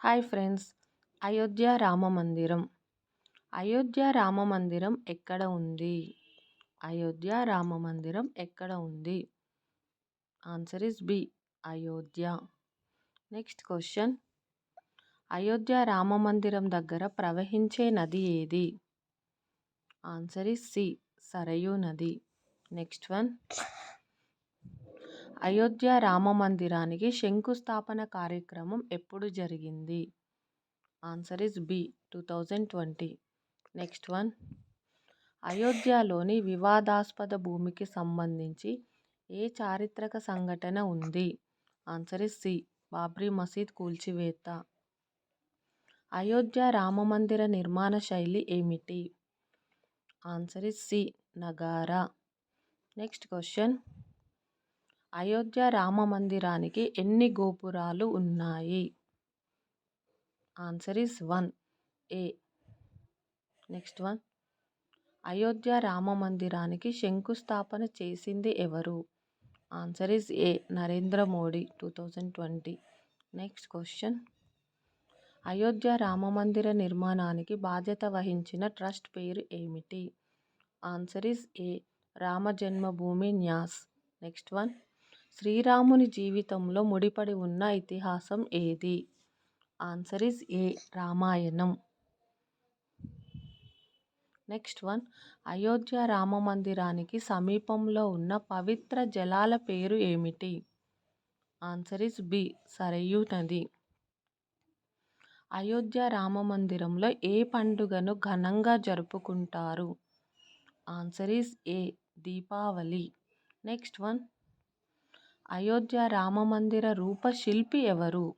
Hi friends. Ayodhya Rama మందిరం. అయోధ్య రామ మందిరం ఎక్కడ ఉంది? అయోధ్య రామ మందిరం ఎక్కడ ఉంది? Answer is B Ayodhya. Next question. Ayodhya Rama మందిరం దగ్గర ప్రవహించే నది ఏది? ఆన్సర్ ఇస్ సి సరయూ నది. Next one. అయోధ్య రామ మందిరానికి శంకుస్థాపన కార్యక్రమం ఎప్పుడు జరిగింది? Answer is B two thousand twenty next one అయోధ్యలోని వివాదాస్పద భూమికి సంబంధించి ఏ చారిత్రక సంఘటన ఉంది? ఆన్సర్ ఇస్ సి బాబ్రీ మసీద్ కూల్చివేత. అయోధ్య రామ మందిర నిర్మాణ శైలి ఏమిటి? Answer is C Nagara. Next question Ayodhya Rama మందిరానికి ఎన్ని గోపురాలు ఉన్నాయి? Answer is one A next one Ayodhya Rama మందిరానికి శంకుస్థాపన చేసింది ఎవరు? Answer is A Narendra Modi two thousand twenty next question Ayodhya Rama మందిర నిర్మాణానికి బాధ్యత వహించిన ట్రస్ట్ పేరు ఏమిటి? Answer is A Rama Janmabhoomi Nyas. Next one శ్రీరాముని జీవితంలో ముడిపడి ఉన్న ఇతిహాసం ఏది? Answer is A. Ramayanam. Next one. Ayodhya Rama మందిరానికి సమీపంలో ఉన్న పవిత్ర జలాల పేరు ఏమిటి? Answer is B. సరయూ నది. అయోధ్య రామ మందిరంలో ఏ పండుగను ఘనంగా జరుపుకుంటారు? Answer is A. Deepavali. Next one. Ayodhya రామమందిర రూపశిల్పి ఎవరు?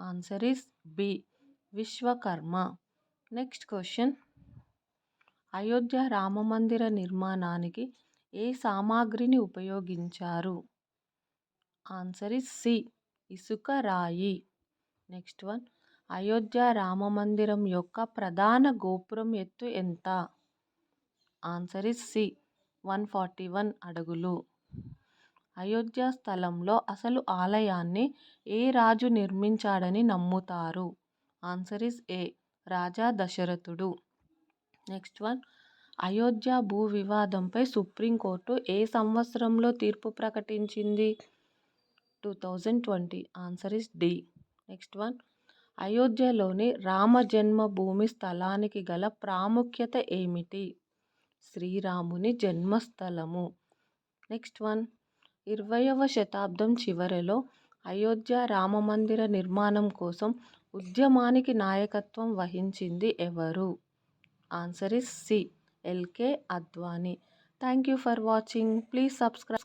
Answer is B. Vishwakarma. Next question. Ayodhya రామమందిర నిర్మాణానికి ఏ సామాగ్రిని ఉపయోగించారు? Answer is C. ఇసుక రాయి. Next one. అయోధ్య రామమందిరం యొక్క ప్రధాన గోపురం ఎత్తు ఎంత? Answer is C. One forty one అడుగులు. అయోధ్య స్థలంలో అసలు ఆలయాన్ని ఏ రాజు నిర్మించాడని నమ్ముతారు? ఆన్సర్ ఇస్ ఏ. రాజా దశరథుడు. Next one. అయోధ్య భూ వివాదంపై సుప్రీంకోర్టు ఏ సంవత్సరంలో తీర్పు ప్రకటించింది? Two thousand twenty. Answer is D. Next one. అయోధ్యలోని Rama జన్మభూమి స్థలానికి గల ప్రాముఖ్యత ఏమిటి? శ్రీరాముని జన్మస్థలము. Next one. ఇరవైవ శతాబ్దం చివరిలో అయోధ్య రామమందిర నిర్మాణం కోసం ఉద్యమానికి నాయకత్వం వహించింది ఎవరు? Answer is C. L K Advani. Thank you for watching. Please subscribe